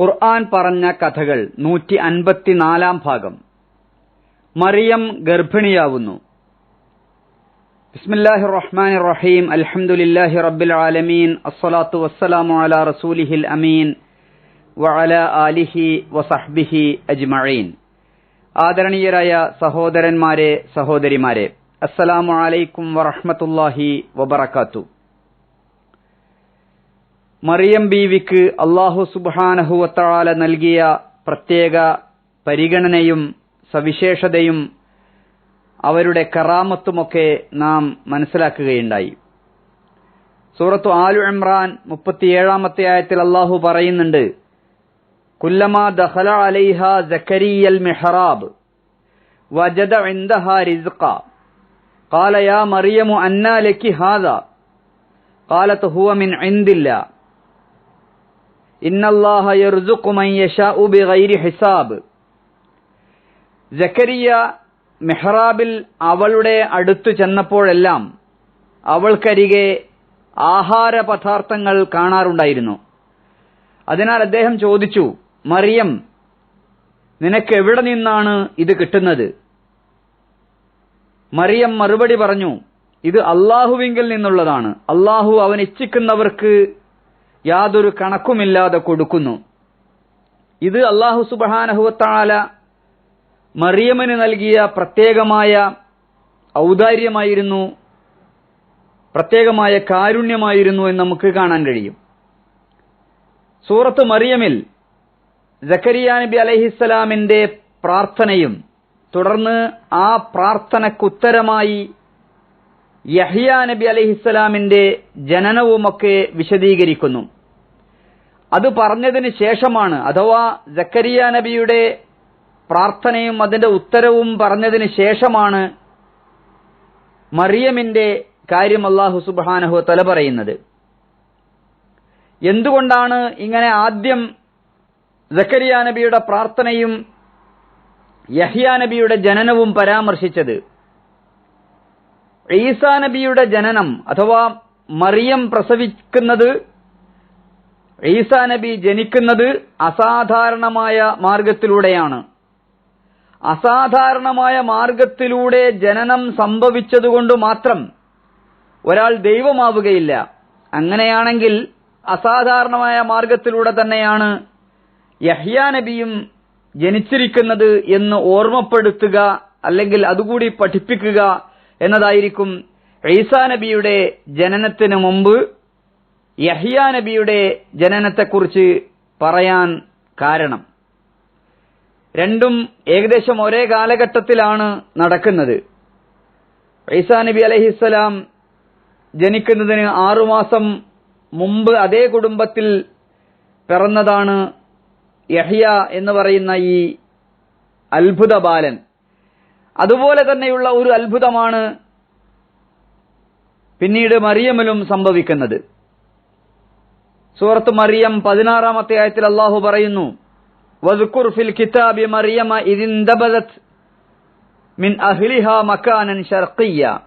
ഖുർആൻ പറഞ്ഞ കഥകൾ നൂറ്റി അൻപത്തിനാലാം ഭാഗം. മറിയം ഗർഭിണിയാവുന്നു. ബിസ്മില്ലാഹി റഹ്മാൻ റഹീം അൽഹംദുലില്ലാഹി റബ്ബിൽ ആലമീൻ. അസ്സലാത്തു വസ്സലാമു അലാ റസൂലിഹിൽ അമീൻ. വഅല ആലിഹി വസഹ്ബിഹി അജ്മഈൻ. ആദരണീയരായ സഹോദരന്മാരെ സഹോദരിമാരെ അസ്സലാമു അലൈക്കും വറഹ്മത്തുള്ളാഹി വബറകാത്തു. മറിയം ബീവിക്ക് അള്ളാഹു സുബ്ഹാനഹുവത്താല നൽകിയ പ്രത്യേക പരിഗണനയും സവിശേഷതയും അവരുടെ കറാമത്തുമൊക്കെ നാം മനസ്സിലാക്കുകയുണ്ടായി സൂറത്തു ആലു ഇമ്രാൻ മുപ്പത്തിയേഴാമത്തെ ആയത്തിൽ അള്ളാഹു പറയുന്നുണ്ട് കുല്ലമാ ദഖല അലൈഹ ജക്കരിയൽ മിഹ്റാബ് വജദ ഇൻദഹ റിസ്ഖ قال يا مريم أنى لك هذا قالت هو من عند الله ഹിസാബ്. ജക്കരിയ മെഹ്റാബിൽ അവളുടെ അടുത്തു ചെന്നപ്പോഴെല്ലാം അവൾക്കരികെ ആഹാര പദാർത്ഥങ്ങൾ കാണാറുണ്ടായിരുന്നു. അതിനാൽ അദ്ദേഹം ചോദിച്ചു മറിയം നിനക്ക് എവിടെ നിന്നാണ് ഇത് കിട്ടുന്നത്? മറിയം മറുപടി പറഞ്ഞു ഇത് അള്ളാഹുവിങ്കിൽ നിന്നുള്ളതാണ്. അള്ളാഹു അവൻ ഇച്ഛിക്കുന്നവർക്ക് യാതൊരു കണക്കുമില്ലാതെ കൊടുക്കുന്നു. ഇത് അള്ളാഹു സുബാനഹുവത്താല മറിയമ്മന് നൽകിയ പ്രത്യേകമായ ഔദാര്യമായിരുന്നു പ്രത്യേകമായ കാരുണ്യമായിരുന്നു എന്ന് നമുക്ക് കാണാൻ കഴിയും. സൂറത്ത് മറിയമിൽ ജക്കരിയ നബി അലഹിസ്സലാമിന്റെ പ്രാർത്ഥനയും തുടർന്ന് ആ പ്രാർത്ഥനക്കുത്തരമായി യഹിയ നബി അലഹിസ്സലാമിന്റെ ജനനവുമൊക്കെ വിശദീകരിക്കുന്നു. അത് പറഞ്ഞതിന് ശേഷമാണ് അഥവാ ജക്കരിയ നബിയുടെ പ്രാർത്ഥനയും അതിന്റെ ഉത്തരവും പറഞ്ഞതിന് ശേഷമാണ് മറിയമിന്റെ കാര്യം അള്ളാഹു സുബാനഹു തല പറയുന്നത്. എന്തുകൊണ്ടാണ് ഇങ്ങനെ ആദ്യം ജക്കരിയ നബിയുടെ പ്രാർത്ഥനയും യഹിയ നബിയുടെ ജനനവും പരാമർശിച്ചത്? ഈസാ നബിയുടെ ജനനം അഥവാ മറിയം പ്രസവിക്കുന്നത് ഈസാ നബി ജനിക്കുന്നത് അസാധാരണമായ മാർഗത്തിലൂടെയാണ്. അസാധാരണമായ മാർഗത്തിലൂടെ ജനനം സംഭവിച്ചതുകൊണ്ട് മാത്രം ഒരാൾ ദൈവമാവുകയില്ല. അങ്ങനെയാണെങ്കിൽ അസാധാരണമായ മാർഗത്തിലൂടെ തന്നെയാണ് യഹ്യാ നബിയും ജനിച്ചിരിക്കുന്നത് എന്ന് ഓർമ്മപ്പെടുത്തുക അല്ലെങ്കിൽ അതുകൂടി പഠിപ്പിക്കുക എന്നതായിരിക്കും ഈസാ നബിയുടെ ജനനത്തിന് മുമ്പ് യഹിയ നബിയുടെ ജനനത്തെക്കുറിച്ച് പറയാൻ കാരണം. രണ്ടും ഏകദേശം ഒരേ കാലഘട്ടത്തിലാണ് നടക്കുന്നത്. ഈസാ നബി അലഹിസ്സലാം ജനിക്കുന്നതിന് ആറുമാസം മുമ്പ് അതേ കുടുംബത്തിൽ പിറന്നതാണ് യഹിയ എന്ന് പറയുന്ന ഈ അത്ഭുത ബാലൻ. അതുപോലെ തന്നെയുള്ള ഒരു അത്ഭുതമാണ് പിന്നീട് മറിയമിലും സംഭവിക്കുന്നത്. സൂറത്ത് മറിയം പതിനാറാമത്തെ ആയത്തിൽ അള്ളാഹു പറയുന്നു വസ്കുർ ഫിൽ കിതാബി മറിയമ ഇതിന്തബദത് മിൻ അഹ്ലിഹ മക്കാനൻ ഷർക്കിയ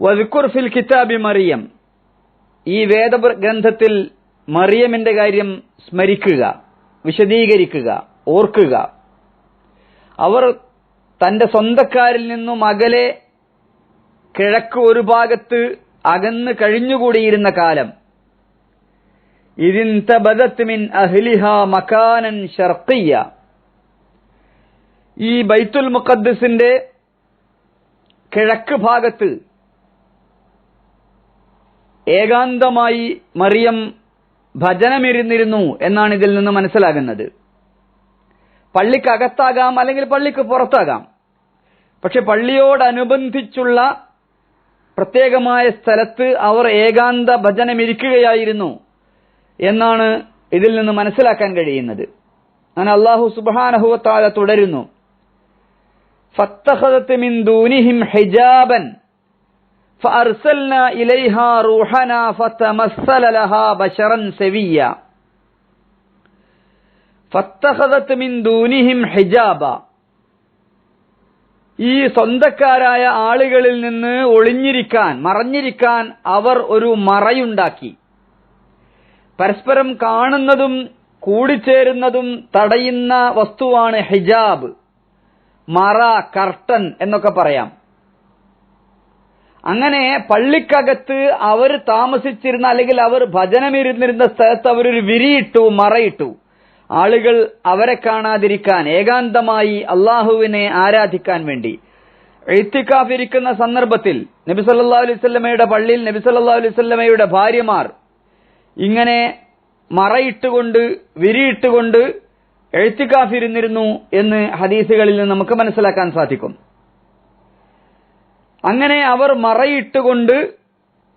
വസ്കുർ ഫിൽ കിതാബി മറിയം. ഈ വേദഗ്രന്ഥത്തിൽ മറിയമിന്റെ കാര്യം സ്മരിക്കുക വിശദീകരിക്കുക ഓർക്കുക. അവർ തന്റെ സ്വന്തക്കാരിൽ നിന്നും അകലെ കിഴക്ക് ഒരു ഭാഗത്ത് അകന്ന് കഴിഞ്ഞുകൂടിയിരുന്ന കാലം. മിൻ അഹ്ലിഹ മകാനൻ ഷർക്കിയ ഈ ബൈത്തുൽ മുഖദ്സിന്റെ കിഴക്ക് ഭാഗത്ത് ഏകാന്തമായി മറിയം ഭജനമിരുന്നിരുന്നു എന്നാണ് ഇതിൽ നിന്ന് മനസ്സിലാകുന്നത്. പള്ളിക്കകത്താകാം അല്ലെങ്കിൽ പള്ളിക്ക് പുറത്താകാം പക്ഷെ പള്ളിയോടനുബന്ധിച്ചുള്ള പ്രത്യേകമായ സ്ഥലത്ത് അവർ ഏകാന്ത ഭജനമിരിക്കുകയായിരുന്നു എന്നാണ് ഇതിൽ നിന്ന് മനസ്സിലാക്കാൻ കഴിയുന്നത് അങ്ങനെ അള്ളാഹു സുബാനഹുവത്താല തുടരുന്നു ഫത്തഖദത്ത് മിൻ ദൂനിഹിം ഹിജാബൻ فأرسلنا إليها روحنا فتمثل لها بشرا سويا ഫത്തഹദത്മിൻ ഹിജാബ. ഈ സ്വന്തക്കാരായ ആളുകളിൽ നിന്ന് ഒളിഞ്ഞിരിക്കാൻ മറഞ്ഞിരിക്കാൻ അവർ ഒരു മറയുണ്ടാക്കി. പരസ്പരം കാണുന്നതും കൂടിച്ചേരുന്നതും തടയുന്ന വസ്തുവാണ് ഹിജാബ്. മറ കർട്ടൻ എന്നൊക്കെ പറയാം. അങ്ങനെ പള്ളിക്കകത്ത് അവർ താമസിച്ചിരുന്ന അല്ലെങ്കിൽ അവർ ഭജനമിരുന്നിരുന്ന സ്ഥലത്ത് അവരൊരു വിരിയിട്ടു മറയിട്ടു. ആളുകൾ അവരെ കാണാതിരിക്കാൻ ഏകാന്തമായി അള്ളാഹുവിനെ ആരാധിക്കാൻ വേണ്ടി. എഴുത്തിക്കാഫിരിക്കുന്ന സന്ദർഭത്തിൽ നബി അലൈവല്ലമയുടെ പള്ളിയിൽ നബി സല്ലാ അലൈവല്ലമയുടെ ഭാര്യമാർ ഇങ്ങനെ മറയിട്ടുകൊണ്ട് വിരിയിട്ടുകൊണ്ട് എഴുത്തിക്കാഫിരുന്നിരുന്നു എന്ന് ഹദീസുകളിൽ നിന്ന് നമുക്ക് മനസ്സിലാക്കാൻ സാധിക്കും. അങ്ങനെ അവർ മറയിട്ടുകൊണ്ട്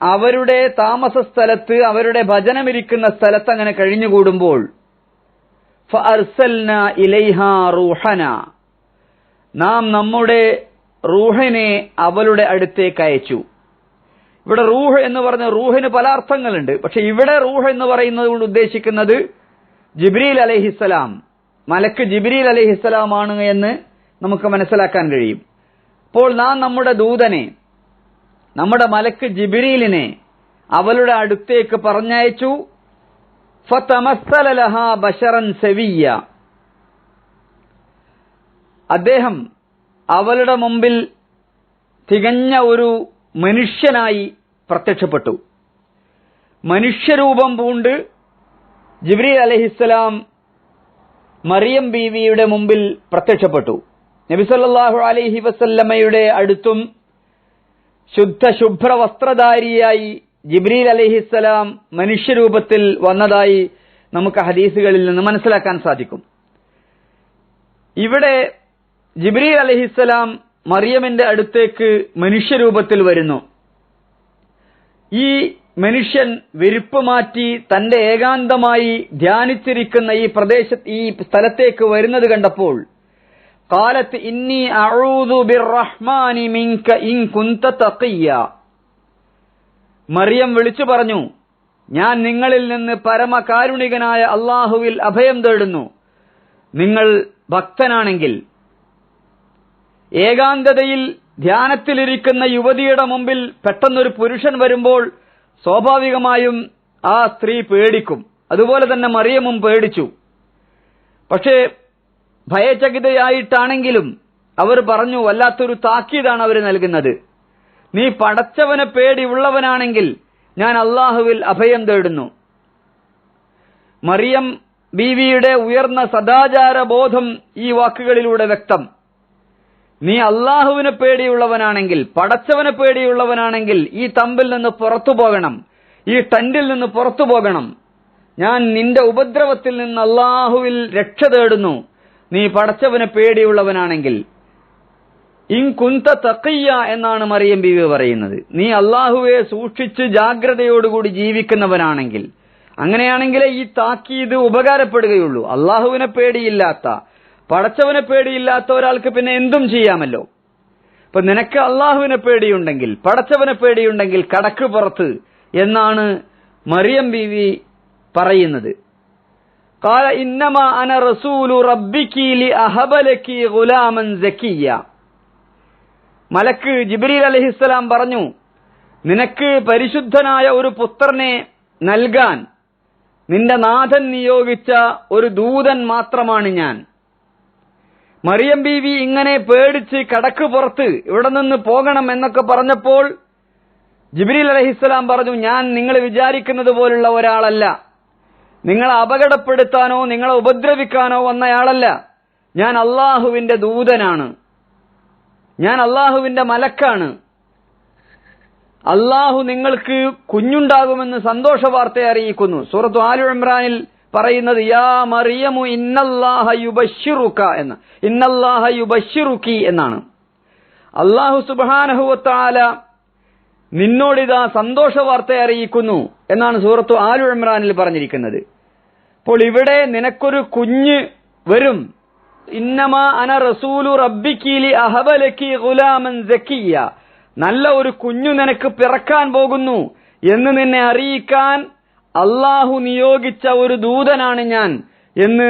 അവരുടെ താമസ സ്ഥലത്ത് അവരുടെ ഭജനമിരിക്കുന്ന സ്ഥലത്ത് അങ്ങനെ കഴിഞ്ഞുകൂടുമ്പോൾ റൂഹന. നാം നമ്മുടെ റൂഹനെ അവളുടെ അടുത്തേക്ക് അയച്ചു. ഇവിടെ റൂഹ് എന്ന് പറഞ്ഞ റൂഹിന് പല അർത്ഥങ്ങളുണ്ട്. പക്ഷെ ഇവിടെ റൂഹ് എന്ന് പറയുന്നത് കൊണ്ട് ഉദ്ദേശിക്കുന്നത് ജിബ്രീൽ അലഹിസ്സലാം. മലക്ക് ജിബ്രീൽ അലഹിസ്സലാമാണ് എന്ന് നമുക്ക് മനസ്സിലാക്കാൻ കഴിയും. അപ്പോൾ നാം നമ്മുടെ ദൂതനെ നമ്മുടെ മലക്ക് ജിബ്രീലിനെ അവളുടെ അടുത്തേക്ക് പറഞ്ഞയച്ചു. ഫതമസ്സലലഹ ബഷറൻ സെവിയ അദ്ദേഹം അവളുടെ മുമ്പിൽ തികഞ്ഞ ഒരു മനുഷ്യനായി പ്രത്യക്ഷപ്പെട്ടു. മനുഷ്യരൂപം പൂണ്ട് ജിബ്രി അലഹിസ്സലാം മറിയം ബീവിയുടെ മുമ്പിൽ പ്രത്യക്ഷപ്പെട്ടു. നബിസല്ലാഹു അലഹി വസല്ലമ്മയുടെ അടുത്തും ശുദ്ധ ശുഭ്ര വസ്ത്രധാരിയായി ജിബ്രീൽ അലഹിസ്സലാം മനുഷ്യരൂപത്തിൽ വന്നതായി നമുക്ക് ഹദീസുകളിൽ നിന്ന് മനസ്സിലാക്കാൻ സാധിക്കും. ഇവിടെ ജിബ്രീൽ അലഹിസ്സലാം മറിയമിന്റെ അടുത്തേക്ക് മനുഷ്യരൂപത്തിൽ വരുന്നു. ഈ മനുഷ്യൻ വിരിപ്പ് മാറ്റി തന്റെ ഏകാന്തമായി ധ്യാനിച്ചിരിക്കുന്ന ഈ പ്രദേശത്ത് ഈ സ്ഥലത്തേക്ക് വരുന്നത് കണ്ടപ്പോൾ കാലത്ത് ഇന്നി അഊദു ബിർറഹ്മാനി മിങ്ക ഇൻ കുന്ത തഖിയ മറിയം വിളിച്ചു പറഞ്ഞു ഞാൻ നിങ്ങളിൽ നിന്ന് പരമകാരുണികനായ അള്ളാഹുവിൽ അഭയം തേടുന്നു. നിങ്ങൾ ഭക്തനാണെങ്കിൽ ഏകാന്തതയിൽ ധ്യാനത്തിലിരിക്കുന്ന യുവതിയുടെ മുമ്പിൽ പെട്ടെന്നൊരു പുരുഷൻ വരുമ്പോൾ സ്വാഭാവികമായും ആ സ്ത്രീ പേടിക്കും. അതുപോലെ തന്നെ മറിയമും പേടിച്ചു. പക്ഷേ ഭയചകിതയായിട്ടാണെങ്കിലും അവർ പറഞ്ഞു വല്ലാത്തൊരു താക്കീതാണ് അവർ നൽകുന്നത്. നീ പടച്ചവനെ പേടിയുള്ളവനാണെങ്കിൽ ഞാൻ അള്ളാഹുവിൽ അഭയം തേടുന്നു. മറിയം ബീവിയുടെ ഉയർന്ന സദാചാര ബോധം ഈ വാക്കുകളിലൂടെ വ്യക്തം. നീ അള്ളാഹുവിനെ പേടിയുള്ളവനാണെങ്കിൽ പടച്ചവനെ പേടിയുള്ളവനാണെങ്കിൽ ഈ തമ്പിൽ നിന്ന് പുറത്തു പോകണം. ഈ ടണ്ടിൽ നിന്ന് പുറത്തു പോകണം. ഞാൻ നിന്റെ ഉപദ്രവത്തിൽ നിന്ന് അള്ളാഹുവിൽ രക്ഷ തേടുന്നു. നീ പടച്ചവനെ പേടിയുള്ളവനാണെങ്കിൽ ഇൻ കുന്ത തക്കയ്യ എന്നാണ് മറിയം ബീവി പറയുന്നത്. നീ അള്ളാഹുവെ സൂക്ഷിച്ച് ജാഗ്രതയോടുകൂടി ജീവിക്കുന്നവനാണെങ്കിൽ അങ്ങനെയാണെങ്കിലേ ഈ താക്കീത് ഉപകാരപ്പെടുകയുള്ളൂ. അള്ളാഹുവിനെ പേടിയില്ലാത്ത പടച്ചവനെ പേടിയില്ലാത്ത ഒരാൾക്ക് പിന്നെ എന്തും ചെയ്യാമല്ലോ? ഇപ്പൊ നിനക്ക് അള്ളാഹുവിനെ പേടിയുണ്ടെങ്കിൽ പടച്ചവനെ പേടിയുണ്ടെങ്കിൽ കടക്ക് പുറത്ത് എന്നാണ് മറിയം ബീവി പറയുന്നത്. കാല ഇന്നമ അന റസൂലു റബ്ബിക്കീലി അഹബലക്കി ഗുലാമൻ സക്കിയ മലക്ക് ജിബ്രീൽ അലഹിസ്സലാം പറഞ്ഞു നിനക്ക് പരിശുദ്ധനായ ഒരു പുത്രനെ നൽകാൻ നിന്റെ നാഥൻ നിയോഗിച്ച ഒരു ദൂതൻ മാത്രമാണ് ഞാൻ. മറിയം ബീവി ഇങ്ങനെ പേടിച്ച് കടക്ക് പുറത്ത് ഇവിടെ നിന്ന് പോകണം എന്നൊക്കെ പറഞ്ഞപ്പോൾ ജിബ്രീൽ അലഹിസ്സലാം പറഞ്ഞു ഞാൻ നിങ്ങൾ വിചാരിക്കുന്നത് പോലുള്ള ഒരാളല്ല. നിങ്ങളെ അപകടപ്പെടുത്താനോ നിങ്ങളെ ഉപദ്രവിക്കാനോ വന്നയാളല്ല ഞാൻ അള്ളാഹുവിന്റെ ദൂതനാണ്. ഞാൻ അള്ളാഹുവിന്റെ മലക്കാണ്. അള്ളാഹു നിങ്ങൾക്ക് കുഞ്ഞുണ്ടാകുമെന്ന് സന്തോഷ വാർത്ത അറിയിക്കുന്നു. സൂറത്തു ആലു ഇമ്രാനിൽ പറയുന്നത് യാ മറിയമു ഇന്നല്ലാഹ യുബഷിറുക്ക എന്ന്. ഇന്നല്ലാഹ യുബഷിറുക്കി എന്നാണ്. അള്ളാഹു സുബാനഹുവത്താല നിന്നോടിതാ സന്തോഷ വാർത്ത അറിയിക്കുന്നു എന്നാണ് സൂറത്തു ആലു ഇമ്രാനിൽ പറഞ്ഞിരിക്കുന്നത്. അപ്പോൾ ഇവിടെ നിനക്കൊരു കുഞ്ഞ് വരും. ഇന്നമാ അന റസൂലു റബ്ബിക്കീലി അഹബലക്കി ഗുലാമൻ സക്കിയ. നല്ല ഒരു കുഞ്ഞു നിനക്ക് പിറക്കാൻ പോകുന്നു എന്ന് നിന്നെ അറിയിക്കാൻ അള്ളാഹു നിയോഗിച്ച ഒരു ദൂതനാണ് ഞാൻ എന്ന്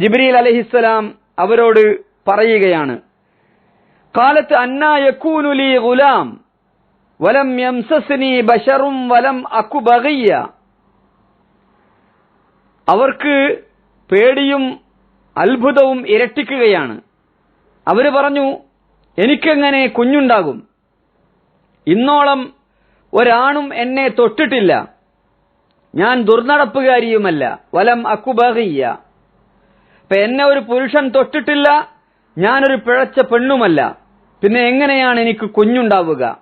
ജിബ്രീൽ അലഹിസ്സലാം അവരോട് പറയുകയാണ്. കാലത്ത് അന്നാ യക്കൂനുലി ഗുലാം വലം യംസസ്നി ബഷറും വലം അക്കുബകയ്യ അവർക്ക് പേടിയും അത്ഭുതവും ഇരട്ടിക്കുകയാണ്. അവർ പറഞ്ഞു എനിക്കെങ്ങനെ കുഞ്ഞുണ്ടാകും? ഇന്നോളം ഒരാണും എന്നെ തൊട്ടിട്ടില്ല. ഞാൻ ദുർനടപ്പുകാരിയുമല്ല. വലം അക്കുബഹിയ അപ്പൊ എന്നെ ഒരു പുരുഷൻ തൊട്ടിട്ടില്ല ഞാനൊരു പിഴച്ച പെണ്ണുമല്ല. പിന്നെ എങ്ങനെയാണ് എനിക്ക് കുഞ്ഞുണ്ടാവുക?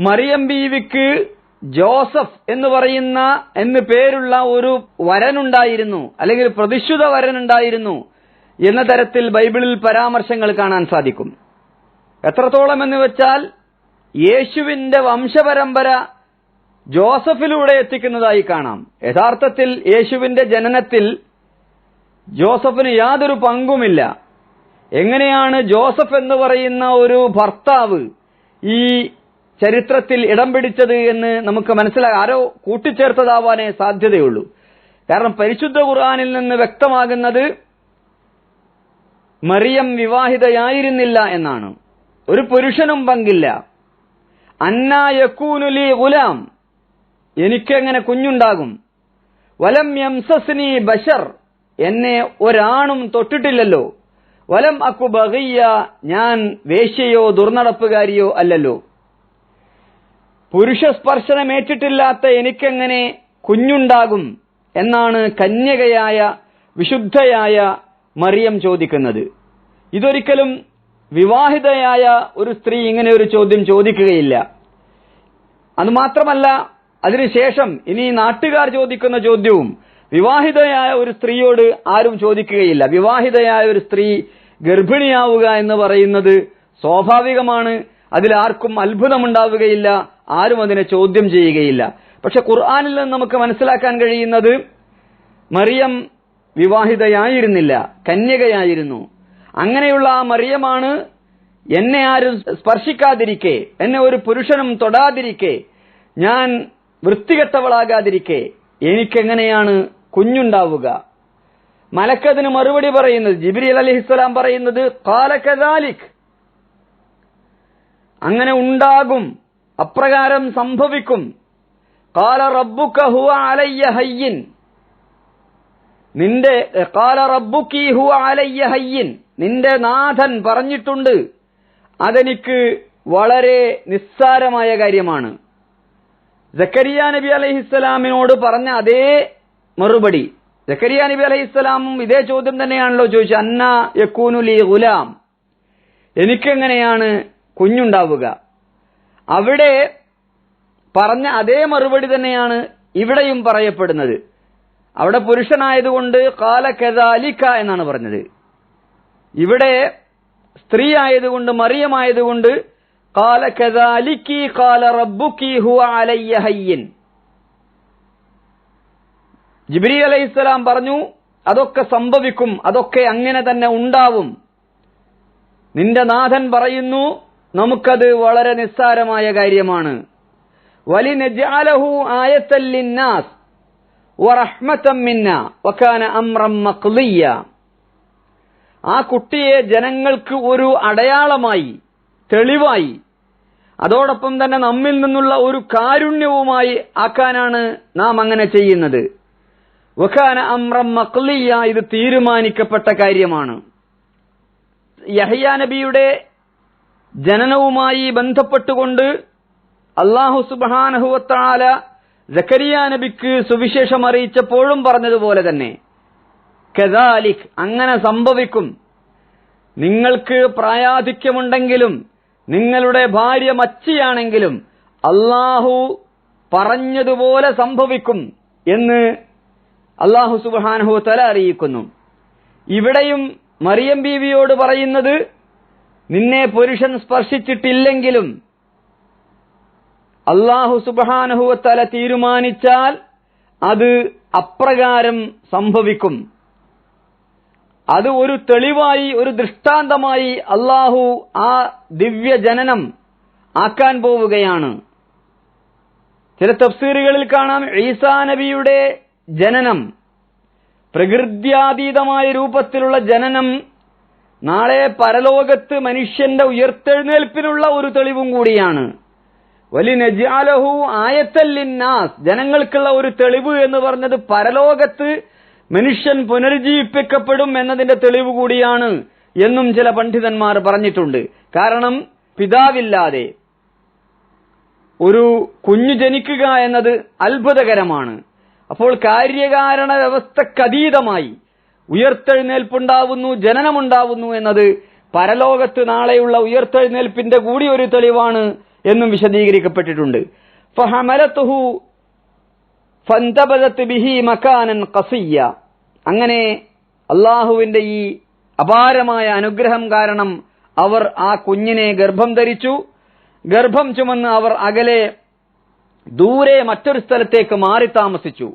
മറിയം ബീവിക്ക് ജോസഫ് എന്ന് പറയുന്ന എന്ന് പേരുള്ള ഒരു വരനുണ്ടായിരുന്നു അല്ലെങ്കിൽ പ്രതിഷ്ഠിത വരനുണ്ടായിരുന്നു എന്ന തരത്തിൽ ബൈബിളിൽ പരാമർശങ്ങൾ കാണാൻ സാധിക്കും. എത്രത്തോളം എന്ന് വെച്ചാൽ യേശുവിന്റെ വംശപരമ്പര ജോസഫിലൂടെ എത്തിക്കുന്നതായി കാണാം. യഥാർത്ഥത്തിൽ യേശുവിന്റെ ജനനത്തിൽ ജോസഫിന് യാതൊരു പങ്കുമില്ല. എങ്ങനെയാണ് ജോസഫ് എന്ന് പറയുന്ന ഒരു ഭർത്താവ് ഈ ചരിത്രത്തിൽ ഇടം പിടിച്ചത് എന്ന് നമുക്ക് മനസ്സിലാകാം ആരോ കൂട്ടിച്ചേർത്തതാവാനേ സാധ്യതയുള്ളൂ. കാരണം പരിശുദ്ധ ഖുർആാനിൽ നിന്ന് വ്യക്തമാകുന്നത് മറിയം വിവാഹിതയായിരുന്നില്ല എന്നാണ്. ഒരു പുരുഷനും പങ്കില്ല. അന്നായക്കൂനുലി ഗുലാം. എനിക്കെങ്ങനെ കുഞ്ഞുണ്ടാകും? വലം യംസസ്നി ബഷർ. എന്നെ ഒരാണും തൊട്ടിട്ടില്ലല്ലോ. വലം അക്കു ബഹിയ ഞാൻ വേശ്യയോ ദുർനടപ്പുകാരിയോ അല്ലല്ലോ. പുരുഷ സ്പർശനമേറ്റിട്ടില്ലാത്ത എനിക്കെങ്ങനെ കുഞ്ഞുണ്ടാകും എന്നാണ് കന്യകയായ വിശുദ്ധയായ മറിയം ചോദിക്കുന്നത്. ഇതൊരിക്കലും വിവാഹിതയായ ഒരു സ്ത്രീ ഇങ്ങനെ ഒരു ചോദ്യം ചോദിക്കുകയില്ല. അതുമാത്രമല്ല അതിനുശേഷം ഇനി നാട്ടുകാർ ചോദിക്കുന്ന ചോദ്യവും വിവാഹിതയായ ഒരു സ്ത്രീയോട് ആരും ചോദിക്കുകയില്ല. വിവാഹിതയായ ഒരു സ്ത്രീ ഗർഭിണിയാവുക എന്ന് പറയുന്നത് സ്വാഭാവികമാണ്. അതിൽ ആർക്കും അത്ഭുതമുണ്ടാവുകയില്ല ആരും അതിനെ ചോദ്യം ചെയ്യുകയില്ല. പക്ഷെ ഖുർആാനിൽ നിന്ന് നമുക്ക് മനസ്സിലാക്കാൻ കഴിയുന്നത് മറിയം വിവാഹിതയായിരുന്നില്ല കന്യകയായിരുന്നു. അങ്ങനെയുള്ള ആ മറിയമാണ് എന്നെ ആരും സ്പർശിക്കാതിരിക്കെ എന്നെ ഒരു പുരുഷനും തൊടാതിരിക്കെ ഞാൻ വൃത്തികെട്ടവളാകാതിരിക്കെ എനിക്കെങ്ങനെയാണ് കുഞ്ഞുണ്ടാവുക? മലക്കതിന് മറുപടി പറയുന്നത് ജിബിരി അലഹിസ്സലാം പറയുന്നത് കാലക്കദാലിക് അങ്ങനെ ഉണ്ടാകും. അപ്രകാരം സംഭവിക്കും. കാല റബ്ബുക ഹുവ അലയ്യ ഹയ്യിൻ. നിന്റെ കാല റബ്ബുക്കി ഹുവ അലയ്യ ഹയ്യിൻ. നിന്റെ നാഥൻ പറഞ്ഞിട്ടുണ്ട്. അതെനിക്ക് വളരെ നിസ്സാരമായ കാര്യമാണ്. ജക്കരിയ നബി അലഹിസ്സലാമിനോട് പറഞ്ഞ അതേ മറുപടി. ജക്കരിയ നബി അലഹിസ്സലാമും ഇതേ ചോദ്യം തന്നെയാണല്ലോ ചോദിച്ചത്. അന്ന യക്കൂനുലി ഗുലാം. എനിക്കെങ്ങനെയാണ് കുഞ്ഞുണ്ടാവുക. അവിടെ പറഞ്ഞ അതേ മറുപടി തന്നെയാണ് ഇവിടെയും പറയപ്പെടുന്നത്. അവിടെ പുരുഷനായതുകൊണ്ട് കാല കെതാലിക്ക എന്നാണ് പറഞ്ഞത്. ഇവിടെ സ്ത്രീ ആയതുകൊണ്ട് മറിയമായതുകൊണ്ട് കാല കെതാലിക്കി കാല റബ്ബുക്കി ഹുവ അലയ്യ ഹയ്യൻ. ജിബ്രി അലൈഹിസ്സലാം പറഞ്ഞു അതൊക്കെ സംഭവിക്കും അതൊക്കെ അങ്ങനെ തന്നെ ഉണ്ടാവും. നിന്റെ നാഥൻ പറയുന്നു നമുക്കത് വളരെ നിസ്സാരമായ കാര്യമാണ്. വലി നജാലഹു ആയത്തല്ലിന്നാസ് ആ കുട്ടിയെ ജനങ്ങൾക്ക് ഒരു അടയാളമായി തെളിവായി അതോടൊപ്പം തന്നെ നമ്മിൽ നിന്നുള്ള ഒരു കാരുണ്യവുമായി ആക്കാനാണ് നാം അങ്ങനെ ചെയ്യുന്നത്. വഖാന അമ്രം മക്ലിയ ഇത് തീരുമാനിക്കപ്പെട്ട കാര്യമാണ്. യഹിയ നബിയുടെ ജനനവുമായി ബന്ധപ്പെട്ടുകൊണ്ട് അള്ളാഹു സുബാനഹുവത്താല ജക്കരിയ നബിക്ക് സുവിശേഷം അറിയിച്ചപ്പോഴും പറഞ്ഞതുപോലെ തന്നെ കദാലിക് അങ്ങനെ സംഭവിക്കും. നിങ്ങൾക്ക് പ്രായാധിക്യമുണ്ടെങ്കിലും നിങ്ങളുടെ ഭാര്യ മച്ചിയാണെങ്കിലും അള്ളാഹു പറഞ്ഞതുപോലെ സംഭവിക്കും എന്ന് അള്ളാഹു സുബാനഹു അറിയിക്കുന്നു. ഇവിടെയും മറിയം ബീവിയോട് പറയുന്നത് നിന്നെ പുരുഷൻ സ്പർശിച്ചിട്ടില്ലെങ്കിലും അള്ളാഹു സുബാനഹുവത്തല തീരുമാനിച്ചാൽ അത് അപ്രകാരം സംഭവിക്കും. അത് ഒരു തെളിവായി ഒരു ദൃഷ്ടാന്തമായി അള്ളാഹു ആ ദിവ്യ ജനനം ആക്കാൻ പോവുകയാണ്. ചില തഫ്സീറുകളിൽ കാണാം ഈസാ നബിയുടെ ജനനം പ്രകൃത്യാതീതമായ രൂപത്തിലുള്ള ജനനം നാളെ പരലോകത്ത് മനുഷ്യന്റെ ഉയർത്തെഴുന്നേൽപ്പിനുള്ള ഒരു തെളിവും കൂടിയാണ്. വലി നജാലഹു ആയത്തല്ലിന്നാസ് ജനങ്ങൾക്കുള്ള ഒരു തെളിവ് എന്ന് പറഞ്ഞത് പരലോകത്ത് മനുഷ്യൻ പുനരുജ്ജീവിപ്പിക്കപ്പെടും എന്നതിന്റെ തെളിവ് കൂടിയാണ് എന്നും ചില പണ്ഡിതന്മാർ പറഞ്ഞിട്ടുണ്ട്. കാരണം പിതാവില്ലാതെ ഒരു കുഞ്ഞു ജനിക്കുക എന്നത് അത്ഭുതകരമാണ്. അപ്പോൾ കാര്യകാരണ വ്യവസ്ഥക്കതീതമായി ഉയർത്തെഴുന്നേൽപ്പുണ്ടാവുന്നു ജനനമുണ്ടാവുന്നു എന്നത് പരലോകത്ത് നാളെയുള്ള ഉയർത്തെഴുന്നേൽപ്പിന്റെ കൂടി ഒരു തെളിവാണ് എന്നും വിശദീകരിക്കപ്പെട്ടിട്ടുണ്ട്. ഫഹമലത്തുഹു ഫന്തബദത്ത് ബിഹി മക്കാനൻ കസിയ്യ അങ്ങനെ അള്ളാഹുവിന്റെ ഈ അപാരമായ അനുഗ്രഹം കാരണം അവർ ആ കുഞ്ഞിനെ ഗർഭം ധരിച്ചു. ഗർഭം ചുമന്ന് അവർ അകലെ ദൂരെ മറ്റൊരു സ്ഥലത്തേക്ക് മാറി താമസിച്ചു.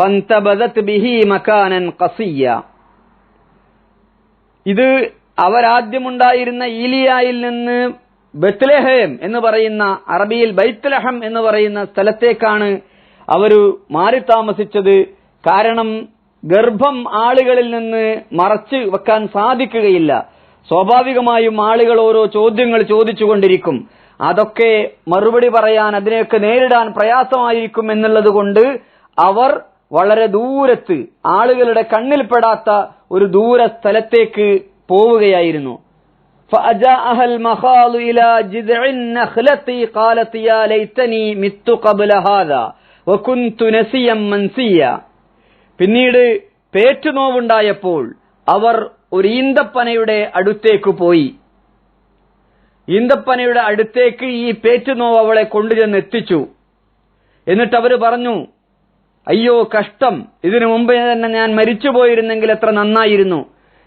ഫന്തബദത്ത് ബിഹി മക്കാനൻ കസിയ ഇത് അവരാദ്യമുണ്ടായിരുന്ന ഈലിയായിൽ നിന്ന് ബത്ലഹേം എന്ന് പറയുന്ന അറബിയിൽ ബൈത്ലഹം എന്ന് പറയുന്ന സ്ഥലത്തേക്കാണ് അവർ മാറി താമസിച്ചത് കാരണം ഗർഭം ആളുകളിൽ നിന്ന് മറച്ചു വെക്കാൻ സാധിക്കുകയില്ല. സ്വാഭാവികമായും ആളുകൾ ഓരോ ചോദ്യങ്ങൾ ചോദിച്ചുകൊണ്ടിരിക്കും. അതൊക്കെ മറുപടി പറയാൻ അതിനെയൊക്കെ നേരിടാൻ പ്രയാസമായിരിക്കും എന്നുള്ളത് കൊണ്ട് അവർ വളരെ ദൂരത്ത് ആളുകളുടെ കണ്ണിൽപ്പെടാത്ത ഒരു ദൂര സ്ഥലത്തേക്ക് പോവുകയായിരുന്നു. പിന്നീട് പേറ്റുനോവുണ്ടായപ്പോൾ അവർ ഒരു ഈന്തപ്പനയുടെ അടുത്തേക്ക് പോയി. ഈന്തപ്പനയുടെ അടുത്തേക്ക് ഈ പേറ്റുനോവ് അവളെ കൊണ്ടുചെന്ന് എത്തിച്ചു എന്നിട്ട് അവർ പറഞ്ഞു അയ്യോ കഷ്ടം. ഇതിനു മുമ്പേ തന്നെ ഞാൻ മരിച്ചുപോയിരുന്നെങ്കിൽ എത്ര നന്നായിരുന്നു.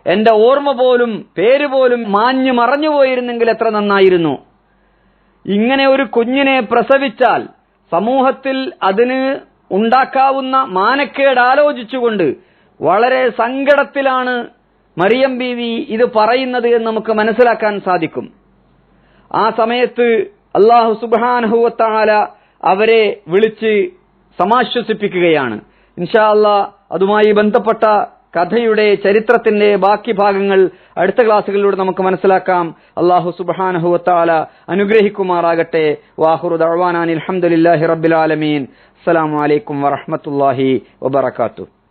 എന്റെ ഓർമ്മ പോലും പേര് പോലും മാഞ്ഞു മറഞ്ഞു പോയിരുന്നെങ്കിൽ എത്ര നന്നായിരുന്നു. ഇങ്ങനെ ഒരു കുഞ്ഞിനെ പ്രസവിച്ചാൽ സമൂഹത്തിൽ അതിന് ഉണ്ടാക്കാവുന്ന മാനക്കേട് ആലോചിച്ചുകൊണ്ട് വളരെ സങ്കടത്തിലാണ് മറിയം ബീവി ഇത് പറയുന്നത് എന്ന് നമുക്ക് മനസ്സിലാക്കാൻ സാധിക്കും. ആ സമയത്ത് അള്ളാഹു സുബാനഹുവത്താല അവരെ വിളിച്ച് സമാശ്വസിപ്പിക്കുകയാണ്. ഇൻഷാ അല്ലാ അതുമായി ബന്ധപ്പെട്ട കഥയുടെ ചരിത്രത്തിന്റെ ബാക്കി ഭാഗങ്ങൾ അടുത്ത ക്ലാസ്സുകളിലൂടെ നമുക്ക് മനസ്സിലാക്കാം. അള്ളാഹു സുബാനഹുവത്താല അനുഗ്രഹിക്കുമാറാകട്ടെ. വാഹുറു ദഅ്വാനാൻ അൽഹംദുലില്ലാഹി റബ്ബിൽ ആലമീൻ. അസ്സലാമു അലൈക്കും വറഹ്മത്തുള്ളാഹി വബറകാതുഹു.